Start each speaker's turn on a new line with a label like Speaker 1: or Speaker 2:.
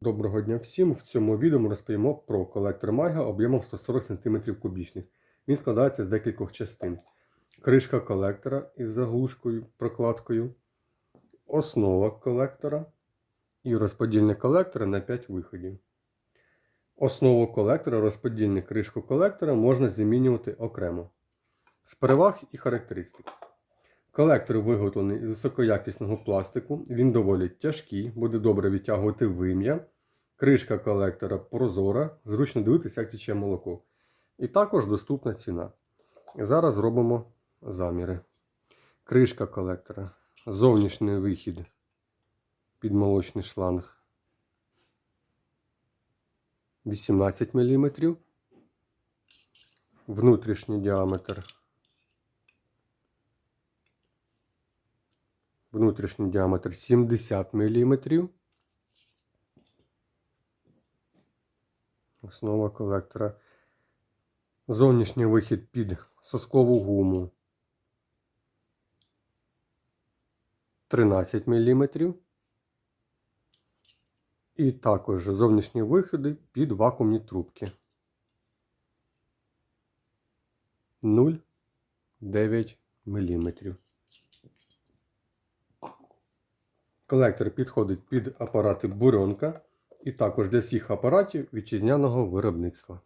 Speaker 1: Доброго дня всім! В цьому відео ми розповімо про колектор Майга об'ємом 140 см кубічних. Він складається з декількох частин. Кришка колектора із заглушкою, прокладкою, основа колектора і розподільник колектора на 5 виходів. Основу колектора, розподільник кришку колектора можна замінювати окремо. З переваг і характеристик. Колектор виготовлений із високоякісного пластику, він доволі тяжкий, буде добре відтягувати вим'я. Кришка колектора прозора, зручно дивитися, як тече молоко. І також доступна ціна. Зараз зробимо заміри. Кришка колектора, зовнішній вихід під молочний шланг 18 мм. Внутрішній діаметр Внутрішній діаметр 70 мм. Основа колектора. Зовнішній вихід під соскову гуму 13 мм. І також зовнішні виходи під вакуумні трубки 0,9 мм. Колектор підходить під апарати бурьонка і також для всіх апаратів вітчизняного виробництва.